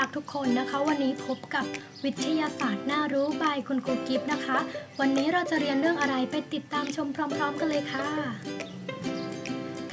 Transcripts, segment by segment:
รักทุกคนนะคะ วันนี้พบกับวิทยาศาสตร์น่ารู้บายคุณครูกิฟต์นะคะ วันนี้เราจะเรียนเรื่องอะไรไปติดตามชมพร้อม ๆ กันเลยค่ะ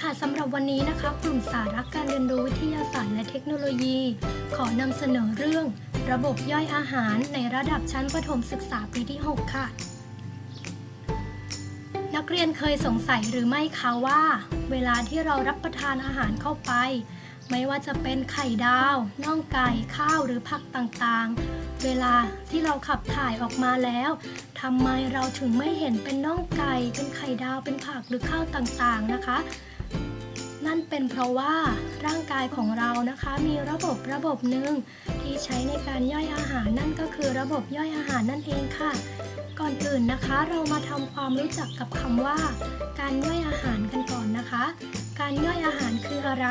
ค่ะสำหรับวันนี้นะคะ กลุ่มสาระการเรียนรู้วิทยาศาสตร์และเทคโนโลยี ขอนำเสนอเรื่อง ระบบย่อยอาหารในระดับชั้นประถมศึกษาปีที่ 6 ค่ะ นักเรียนเคยสงสัยหรือไม่คะว่า เวลาที่เรารับประทานอาหารเข้าไป ไม่ว่าจะเป็นไข่ดาวน่องไก่ข้าวหรือผักต่างๆ เวลาที่เราขับถ่ายออกมาแล้วทำไมเราถึงไม่เห็นเป็นน่องไก่เป็นไข่ดาวเป็นผักหรือข้าวต่างๆนะคะ นั่นเป็นเพราะว่าร่างกายของเรานะคะมีระบบระบบหนึ่งที่ใช้ในการย่อยอาหารนั่นก็คือระบบย่อยอาหารนั่นเองค่ะ ก่อนอื่นนะคะเรามาทำความรู้จักกับคำว่า การย่อยอาหารกันก่อนนะคะ การย่อยอาหารคืออะไร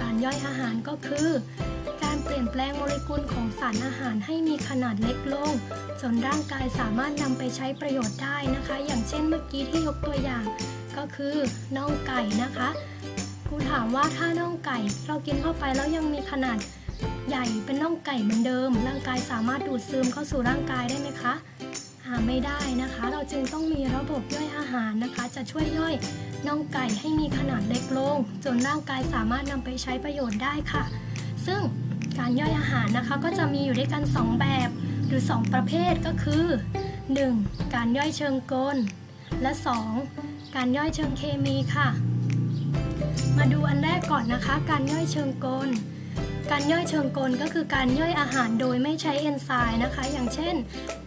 การย่อยอาหารก็คือ การเปลี่ยนแปลงโมเลกุลของสารอาหารให้มีขนาดเล็กลง จนร่างกายสามารถนำไปใช้ประโยชน์ได้นะคะ อย่างเช่นเมื่อกี้ที่ยกตัวอย่าง ก็คือน่องไก่นะคะครูถามว่าถ้าน่องไก่ เรากินเข้าไปแล้วยังมีขนาดใหญ่เป็นน่องไก่เหมือนเดิม ร่างกายสามารถดูดซึมเข้าสู่ร่างกายได้ไหมคะ หาไม่ได้นะคะ เราจึงต้องมีระบบย่อยอาหารนะคะ จะช่วยย่อยน่องไก่ให้มีขนาดเล็กลง จนร่างกายสามารถนำไปใช้ประโยชน์ได้ค่ะ ซึ่งการย่อยอาหารนะคะก็จะมีอยู่ด้วยกัน 2 แบบหรือ 2 ประเภทก็คือ 1. การย่อยเชิงกล และ 2. การย่อยเชิงเคมีค่ะ มาดูอันแรกก่อนนะคะ การย่อยเชิงกล การย่อยเชิงกลก็คือการย่อยอาหารโดยไม่ใช้เอนไซม์นะคะ อย่างเช่น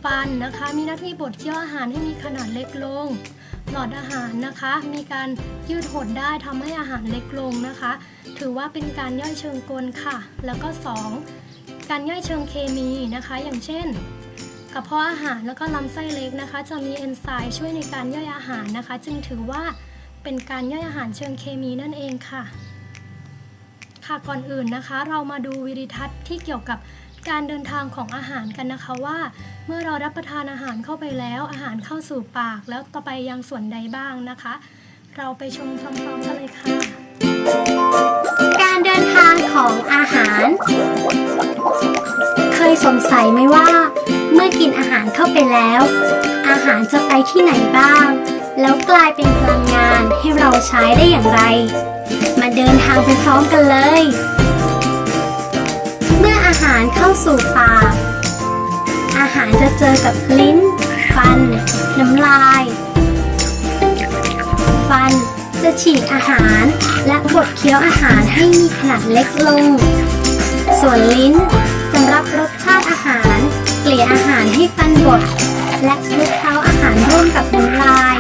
ฟันนะคะ มีหน้าที่บดเคี้ยวอาหารให้มีขนาดเล็กลง หลอดอาหารนะคะ มีการยืดหดได้ทำให้อาหารเล็กลงนะคะ ถือว่าเป็นการย่อยเชิงกลค่ะ แล้วก็ 2. การย่อยเชิงเคมีนะคะ อย่างเช่นกระเพาะอาหารแล้วก็ลำไส้เล็กนะคะ จะมีเอนไซม์ช่วยในการย่อยอาหารนะคะ จึงถือว่าเป็นการย่อยอาหารเชิงเคมีนั่นเองค่ะ ค่ะก่อนอื่นนะคะ เรามาดูวิดีทัศน์ที่เกี่ยวกับการเดินทางของอาหารกันนะคะว่า เมื่อเรารับประทานอาหารเข้าไปแล้ว อาหารเข้าสู่ปากแล้วต่อไปยังส่วนใดบ้างนะคะ เราไปชมพร้อมๆกันเลยค่ะ การเดินทางของอาหาร เคยสงสัยไหมว่า เมื่อกินอาหารเข้าไปแล้ว อาหารจะไปที่ไหนบ้าง แล้วกลายเป็นพลังงานให้เราใช้ได้อย่างไร มาเดินทางไปพร้อมกันเลย เมื่ออาหารเข้าสู่ปากอาหารจะเจอกับลิ้น ฟัน น้ำลาย ฟันจะฉีกอาหาร และบดเคี้ยวอาหารให้มีขนาดเล็กลง ส่วนลิ้นจะรับรสชาติอาหาร เกลี่ยอาหารให้ฟันบด และคลุกเคล้าอาหารร่วมกับน้ำลาย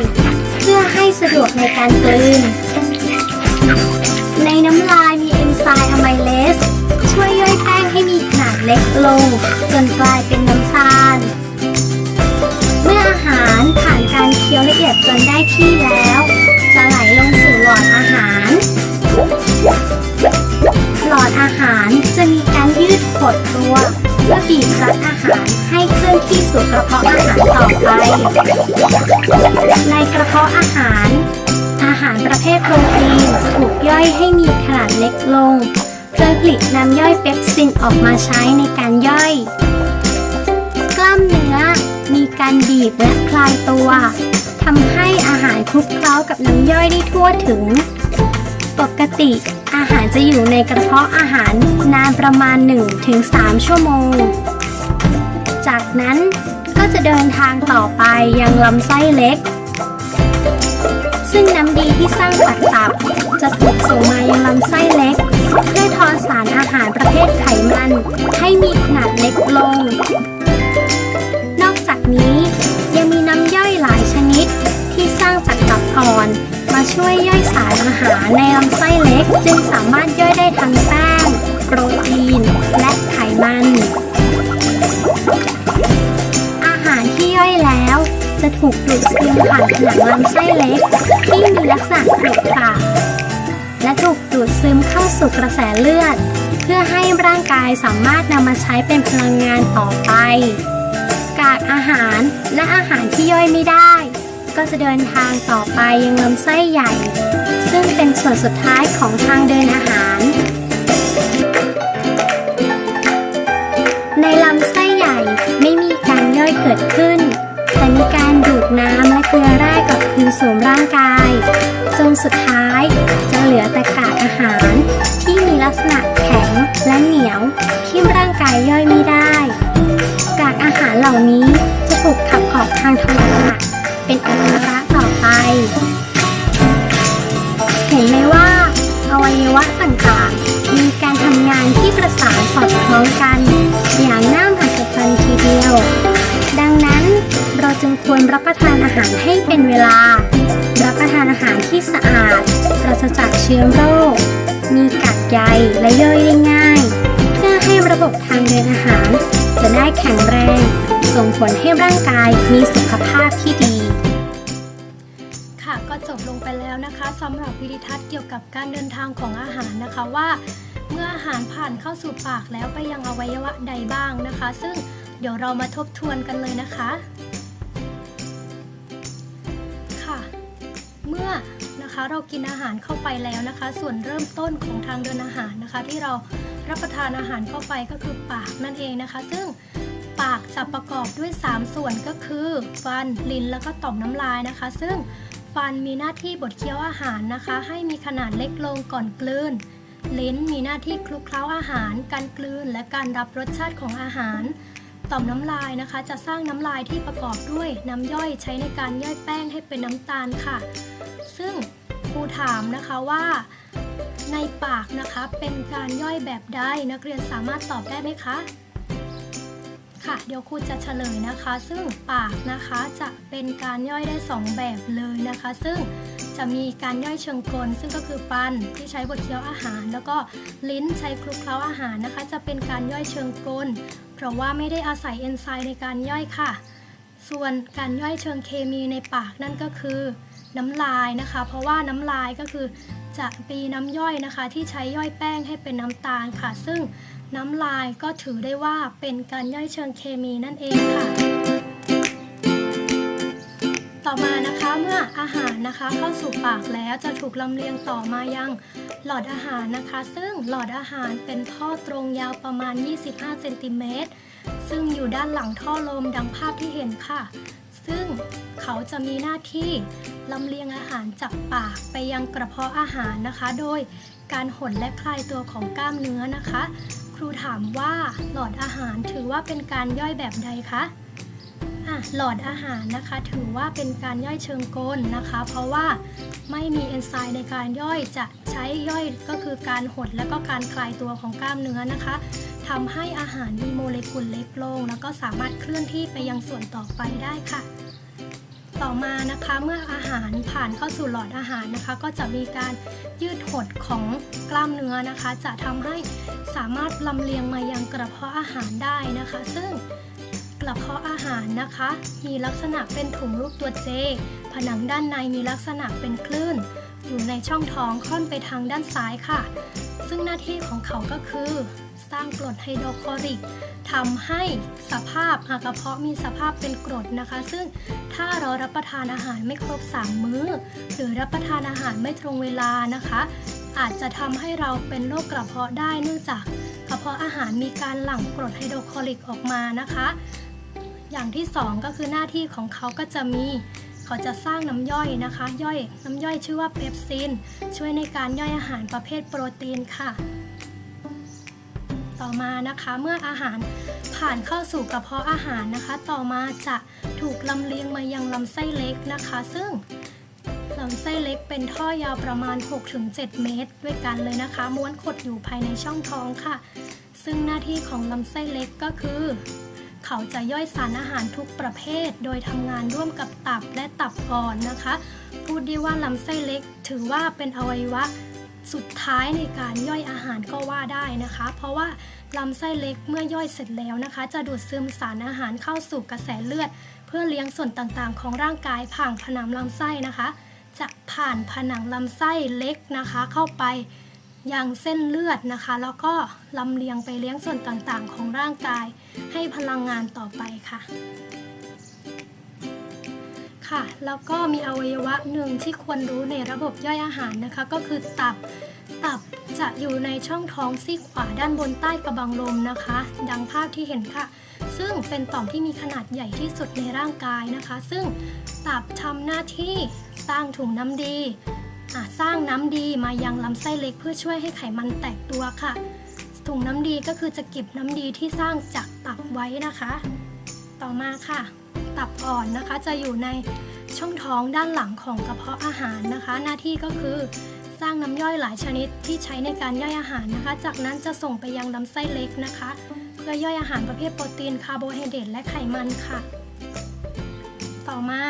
เพื่อให้สะดวกในการกลืน เล็กลง จนกลายเป็นน้ำตาล เมื่ออาหารผ่านการเคี้ยวละเอียดจนได้ที่แล้ว จะไหลลงสู่หลอดอาหาร หลอดอาหารจะมีการยืดหดตัวเพื่อบีบรัดอาหารให้เคลื่อนที่สู่กระเพาะอาหารต่อไป ในกระเพาะอาหาร อาหารประเภทโปรตีนจะถูกย่อยให้มีขนาดเล็กลง เพื่อผลิตน้ำย่อยเปปซินออกมาใช้ในการย่อย กล้ามเนื้อมีการบีบและคลายตัวทำให้อาหารคลุกเคล้ากับน้ำย่อยได้ทั่วถึง ปกติอาหารจะอยู่ในกระเพาะอาหารนานประมาณ 1-3 ชั่วโมง จากนั้นก็จะเดินทางต่อไปยังลำไส้เล็ก ซึ่งน้ำดีที่สร้างจากตับ จะถูกส่งมายังลำไส้เล็ก เพื่อทอนสารอาหารประเภทไขมัน ให้มีขนาดเล็กลง นอกจากนี้ยังมีน้ำย่อยหลายชนิด ที่สร้างจากตับอ่อน มาช่วยย่อยสารอาหารในลำไส้เล็ก จึงสามารถย่อยได้ทั้งแป้งโปรตีน และไขมัน จะถูกดูดซึมผ่านผนังลำไส้เล็ก ที่มีลักษณะขรุขระและถูกดูดซึมเข้าสู่กระแสเลือด เพื่อให้ร่างกายสามารถนำมาใช้เป็นพลังงานต่อไป กากอาหารและอาหารที่ย่อยไม่ได้ ก็จะเดินทางต่อไปยังลำไส้ใหญ่ ซึ่งเป็นส่วนสุดท้ายของทางเดินอาหาร ในลำไส้ใหญ่ไม่มีการย่อยเกิดขึ้น ดน้ำและเกลือแร่กลับคืนสู่ร่างกาย จนสุดท้ายจะเหลือแต่กากอาหาร ที่มีลักษณะแข็งและเหนียวที่ร่างกายย่อยไม่ได้ กากอาหารเหล่านี้จะถูกขับออกทางทวารหนักเป็นอุจจาระต่อไป เห็นไหมว่าอวัยวะต่างๆ มีการทำงานที่ประสานสอดคล้องกัน รรับประทานอาหารให้เป็นเวลา รับประทานอาหารที่สะอาด ปราศจากเชื้อโรค มีกากใยและย่อยได้ง่าย เพื่อให้ระบบทางเดินอาหาร จะได้แข็งแรง ส่งผลให้ร่างกายมีสุขภาพที่ดี ค่ะก็จบลงไปแล้วนะคะสำหรับวิดีทัศน์เกี่ยวกับการเดินทางของอาหารนะคะว่า เมื่ออาหารผ่านเข้าสู่ปากแล้วไปยังอวัยวะใดบ้างนะคะ ซึ่งเดี๋ยวเรามาทบทวนกันเลยนะคะ เมื่อนะคะเรากินอาหารเข้าไปแล้วนะคะ ส่วนเริ่มต้นของทางเดินอาหารนะคะ ที่เรารับประทานอาหารเข้าไปก็คือปากนั่นเองนะคะ ซึ่งปากจะประกอบด้วย 3 ส่วนก็คือฟันลิ้นแล้วก็ต่อมน้ำลายนะคะ ซึ่งฟันมีหน้าที่บดเคี้ยวอาหารนะคะ ให้มีขนาดเล็กลงก่อนกลืนลิ้นมีหน้าที่คลุกเคล้าอาหาร การกลืนและการรับรสชาติของอาหาร ต่อมน้ำลายนะคะ จะสร้างน้ำลายที่ประกอบด้วยน้ำย่อยใช้ในการย่อยแป้งให้เป็นน้ำตาลค่ะ ซึ่งครูถามนะคะว่าในปากนะคะเป็นการย่อยแบบใดนักเรียนสามารถตอบได้ไหมคะ ค่ะ เดี๋ยวครูจะเฉลยนะคะ ซึ่งปากนะคะจะเป็นการย่อยได้ 2 แบบเลยนะคะ ซึ่งจะมีการย่อยเชิงกล ซึ่งก็คือฟันที่ใช้บดเคี้ยวอาหาร แล้วก็ลิ้นใช้คลุกเคล้าอาหารนะคะ จะเป็นการย่อยเชิงกล เพราะว่าไม่ได้อาศัยเอนไซม์ในการย่อยค่ะ ส่วนการย่อยเชิงเคมีในปากนั่นก็คือ น้ำลายนะคะ เพราะว่าน้ำลายก็คือจะมีน้ำย่อยนะคะ ที่ใช้ย่อยแป้งให้เป็นน้ำตาลค่ะ ซึ่ง น้ำลายก็ถือได้ว่าเป็นการย่อยเชิงเคมีนั่นเองค่ะ ต่อมานะคะเมื่ออาหารนะคะเข้าสู่ปากแล้วจะถูกลำเลียงต่อมายังหลอดอาหารนะคะ ซึ่งหลอดอาหารเป็นท่อตรงยาวประมาณ 25 เซนติเมตร ซึ่งอยู่ด้านหลังท่อลมดังภาพที่เห็นค่ะ ซึ่งเขาจะมีหน้าที่ลำเลียงอาหารจากปากไปยังกระเพาะอาหารนะคะ โดยการหดและคลายตัวของกล้ามเนื้อนะคะ รูถามว่าหลอดอาหารถือว่าเป็นการย่อยแบบใดคะะหลอดอาหารนะคะ ถือว่าเป็นการย่อยเชิงกลนะคะ เพราะว่าไม่มีเอนไซม์ในการย่อยจะใช้ย่อยก็คือการหดและก็การคลายตัวของกล้ามเนื้อนะคะทำให้อาหารมีโมเลกุลเล็กลง แล้วก็สามารถเคลื่อนที่ไปยังส่วนต่อไปได้ค่ะ ต่อมานะคะเมื่ออาหารผ่านเข้าสู่หลอดอาหารนะคะ ก็จะมีการยืดหดของกล้ามเนื้อนะคะ จะทำให้สามารถลำเลียงมายังกระเพาะอาหารได้นะคะ ซึ่งกระเพาะอาหารนะคะ มีลักษณะเป็นถุงรูปตัวเจ ผนังด้านในมีลักษณะเป็นคลื่น อยู่ในช่องท้องค่อนไปทางด้านซ้ายค่ะ ซึ่งหน้าที่ของเขาก็คือ สร้างกรดไฮโดรคลอริกทำให้สภาพอากระเพาะมีสภาพเป็นกรดนะคะ ซึ่งถ้าเรารับประทานอาหารไม่ครบ 3 มื้อ หรือรับประทานอาหารไม่ตรงเวลานะคะ อาจจะทำให้เราเป็นโรคกระเพาะได้เนื่องจากกระเพาะอาหารมีการหลั่งกรดไฮโดรคลอริกออกมานะคะ อย่างที่สองก็คือหน้าที่ของเขาก็จะมีเขาจะสร้างน้ำย่อยนะคะ ย่อยน้ำย่อยชื่อว่าเปปซิน ช่วยในการย่อยอาหารประเภทโปรตีนค่ะ ต่อมานะคะ เมื่ออาหารผ่านเข้าสู่กระเพาะอาหารนะคะ ต่อมาจะถูกลำเลียงมายังลำไส้เล็กนะคะ ซึ่งลำไส้เล็กเป็นท่อยาวประมาณ 6-7 เมตร ด้วยกันเลยนะคะ ม้วนขดอยู่ภายในช่องท้องค่ะ ซึ่งหน้าที่ของลำไส้เล็กก็คือ เขาจะย่อยสารอาหารทุกประเภท โดยทำงานร่วมกับตับและตับอ่อนนะคะ พูดได้ว่าลำไส้เล็กถือว่าเป็นอวัยวะ สุดท้ายในการย่อยอาหารก็ว่าได้นะคะ เพราะว่าลำไส้เล็กเมื่อย่อยเสร็จแล้วนะคะ จะดูดซึมสารอาหารเข้าสู่กระแสเลือด เพื่อเลี้ยงส่วนต่างๆ ของร่างกายผ่านผนังลำไส้นะคะ จะผ่านผนังลำไส้เล็กนะคะ เข้าไปยังเส้นเลือดนะคะ แล้วก็ลำเลียงไปเลี้ยงส่วนต่างๆ ของร่างกาย ให้พลังงานต่อไปค่ะ ค่ะ แล้วก็มีอวัยวะหนึ่งที่ควรรู้ในระบบย่อยอาหารนะคะ ก็คือตับ ตับจะอยู่ในช่องท้องซีกขวาด้านบนใต้กระบังลมนะคะ ดังภาพที่เห็นค่ะ ซึ่งเป็นต่อมที่มีขนาดใหญ่ที่สุดในร่างกายนะคะ ซึ่งตับทำหน้าที่สร้างถุงน้ำดีสร้างน้ำดีมายังลำไส้เล็กเพื่อช่วยให้ไขมันแตกตัวค่ะ ถุงน้ำดีก็คือจะเก็บน้ำดีที่สร้างจากตับไว้นะคะ ต่อมาค่ะ ตับอ่อนนะคะ จะอยู่ในช่องท้องด้านหลังของกระเพาะอาหารนะคะ หน้าที่ก็คือสร้างน้ำย่อยหลายชนิดที่ใช้ในการย่อยอาหารนะคะ จากนั้นจะส่งไปยังลำไส้เล็กนะคะ เพื่อย่อยอาหารประเภทโปรตีนคาร์โบไฮเดรตและไขมันค่ะ ต่อมา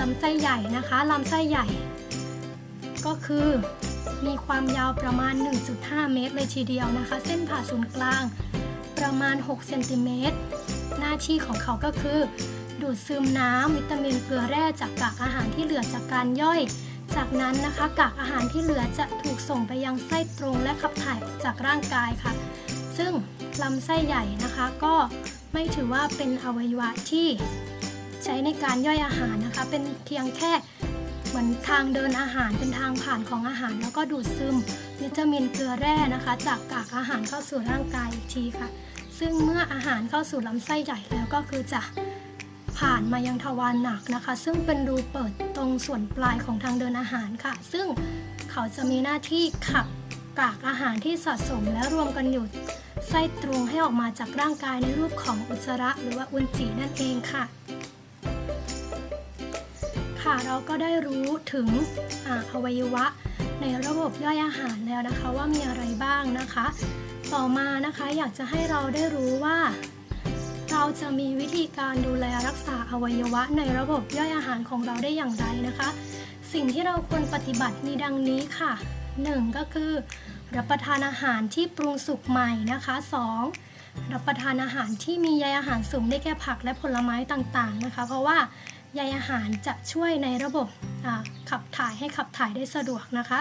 ลำไส้ใหญ่นะคะลำไส้ใหญ่ ก็คือมีความยาวประมาณ 1.5 เมตรเลยทีเดียวนะคะ เส้นผ่าศูนย์กลางประมาณ 6 เซนติเมตร หน้าที่ของเขาก็คือ ดูดซึมน้ำวิตามินเกลือแร่จากกากอาหารที่เหลือจากการย่อย จากนั้นนะคะกากอาหารที่เหลือจะถูกส่งไปยังไส้ตรงและขับถ่ายออกจากร่างกายค่ะ ซึ่งลำไส้ใหญ่นะคะก็ไม่ถือว่าเป็นอวัยวะที่ใช้ในการย่อยอาหารนะคะ เป็นเพียงแค่เหมือนทางเดินอาหารเป็นทางผ่านของอาหาร แล้วก็ดูดซึมวิตามินเกลือแร่นะคะ จากกากอาหารเข้าสู่ร่างกายอีกทีค่ะ ซึ่งเมื่ออาหารเข้าสู่ลำไส้ใหญ่แล้วก็คือจะ ผ่านมายังทวารหนักนะคะ ซึ่งเป็นรูเปิดตรงส่วนปลายของทางเดินอาหารค่ะ ซึ่งเขาจะมีหน้าที่ขับกากอาหารที่สะสมและรวมกันอยู่ไส้ตรงให้ออกมาจากร่างกายในรูปของอุจจาระหรือว่าอุจจีนั่นเองค่ะ ค่ะเราก็ได้รู้ถึงออวัยวะในระบบย่อยอาหารแล้วนะคะว่ามีอะไรบ้างนะคะ ต่อมานะคะอยากจะให้เราได้รู้ว่า เราจะมีวิธีการดูแลรักษาอวัยวะในระบบย่อยอาหารของเราได้อย่างไรนะคะ สิ่งที่เราควรปฏิบัติมีดังนี้ค่ะ 1. ก็คือ รับประทานอาหารที่ปรุงสุกใหม่นะคะ 2. รับประทานอาหารที่มีใยอาหารสูงได้แก่ผักและผลไม้ต่างๆนะคะ เพราะว่าใยอาหารจะช่วยในระบบขับถ่ายให้ขับถ่ายได้สะดวกนะคะ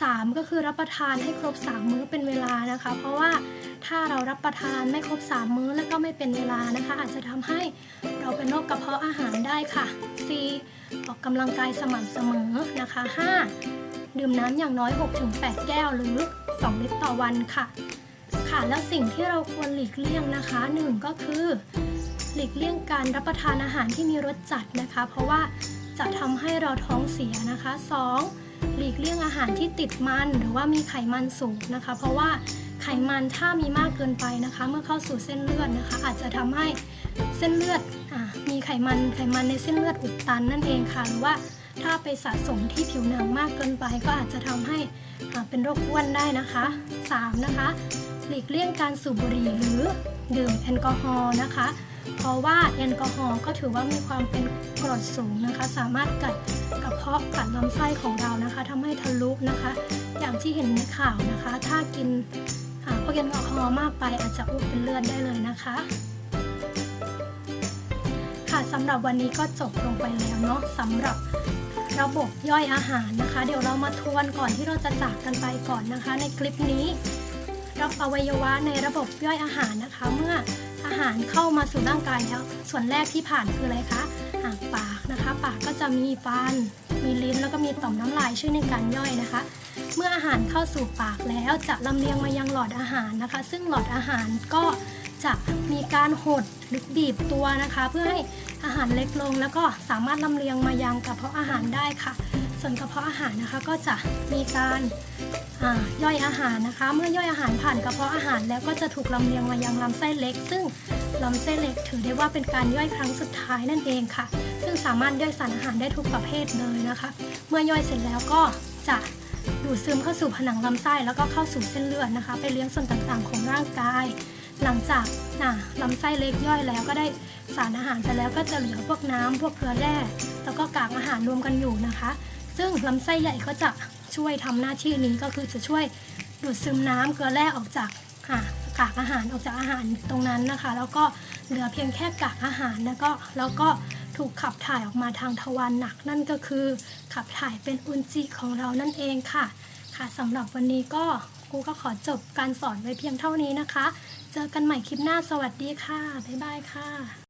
3 ก็คือรับประทานให้ครบ 3 มื้อเป็นเวลานะคะ เพราะว่าถ้าเรารับประทานไม่ครบ 3 มื้อแล้วก็ไม่เป็นเวลานะคะ อาจจะทำให้เราเป็นโรคกระเพาะอาหารได้ค่ะ 4. ออกกำลังกายสม่ำเสมอนะคะ 5. ดื่มน้ำอย่างน้อย 6-8 แก้วหรือ 2 ลิตรต่อวันค่ะ ค่ะแล้วสิ่งที่เราควรหลีกเลี่ยงนะคะหนึ่งก็คือ หลีกเลี่ยงการรับประทานอาหารที่มีรสจัดนะคะ เพราะว่าจะทำให้เราท้องเสียนะคะ 2. หลีกเลี่ยงอาหารที่ติดมันหรือว่ามีไขมันสูงนะคะ เพราะว่าไขมันถ้ามีมากเกินไปนะคะ เมื่อเข้าสู่เส้นเลือดนะคะ อาจจะทำให้เส้นเลือดอมีไขมันไขมันในเส้นเลือดอุดตันนั่นเองค่ะหรือว่าถ้าไปสะสมที่ผิวหนังมากเกินไป ก็อาจจะทำให้เป็นโรคอ้วนได้นะคะ 3. นะคะ หลีกเลี่ยงการสูบบุหรี่หรือดื่มแอลกอฮอล์นะคะ เพราะว่าแอลกอฮอล์ก็ถือว่ามีความเป็นกรดสูงนะคะ สามารถกัดกระเพาะกัดลำไส้ของเรานะคะทำให้ทะลุนะคะ อย่างที่เห็นในข่าวนะคะ ถ้ากินอ่าพวกแอลกอฮอล์มากไปอาจจะอ้วกเป็นเลือดได้เลยนะคะค่ะสำหรับวันนี้ก็จบลงไปแล้วเนาะสำหรับระบบย่อยอาหารนะคะ เดี๋ยวเรามาทวนก่อนที่เราจะจากกันไปก่อนนะคะ ในคลิปนี้รับอวัยวะในระบบย่อยอาหารนะคะ เมื่อ อาหารเข้ามาสู่ร่างกายแล้ว ส่วนแรกที่ผ่านคืออะไรคะอ่าปากนะคะ ปากก็จะมีฟัน มีลิ้นแล้วก็มีต่อมน้ำลายช่วยในการย่อยนะคะ เมื่ออาหารเข้าสู่ปากแล้วจะลำเลียงมายังหลอดอาหารนะคะ ซึ่งหลอดอาหารก็จะมีการหดหรือบีบตัวนะคะ เพื่อให้อาหารเล็กลง แล้วก็สามารถลำเลียงมายังกระเพาะอาหารได้ค่ะ ส่วนกระเพาะอาหารนะคะก็จะมีการาย่อยอาหารนะคะ เมื่อย่อยอาหารผ่านกระเพาะอาหารแล้วก็จะถูกลำเลียงมายังลำไส้เล็ก ซึ่งลำไส้เล็กถือได้ว่าเป็นการย่อยครั้งสุดท้ายนั่นเองค่ะ ซึ่งสามารถย่อยสารอาหารได้ทุกประเภทเลยนะคะ เมื่อย่อยเสร็จแล้วก็จะดูดซึมเข้าสู่ผนังลำไส้แล้วก็เข้าสู่เส้นเลือดนะคะ ไปเลี้ยงส่วนต่างๆของร่างกาย หลังจากน่ะลำไส้เล็กย่อยแล้วก็ได้สารอาหารไปแล้วก็จะเหลือพวกน้ำพวกเกลือแร่แล้วก็กากอาหารรวมกันอยู่นะคะ ซึ่งลำไส้ใหญ่ก็จะช่วยทำหน้าที่นี้ก็คือจะช่วยดูดซึมน้ำเกลือแร่ออกจากอ่ากากอาหารออกจากอาหารตรงนั้นนะคะ แล้วก็เหลือเพียงแค่กากอาหารแล้วก็แล้วก็ถูกขับถ่ายออกมาทางทวารหนัก นั่นก็คือ ขับถ่ายเป็นอุจจิของเรานั่นเองค่ะ ค่ะสำหรับวันนี้ก็ครูก็ขอจบการสอนไว้เพียงเท่านี้นะคะ เจอกันใหม่คลิปหน้าสวัสดีค่ะ บ๊ายบายค่ะ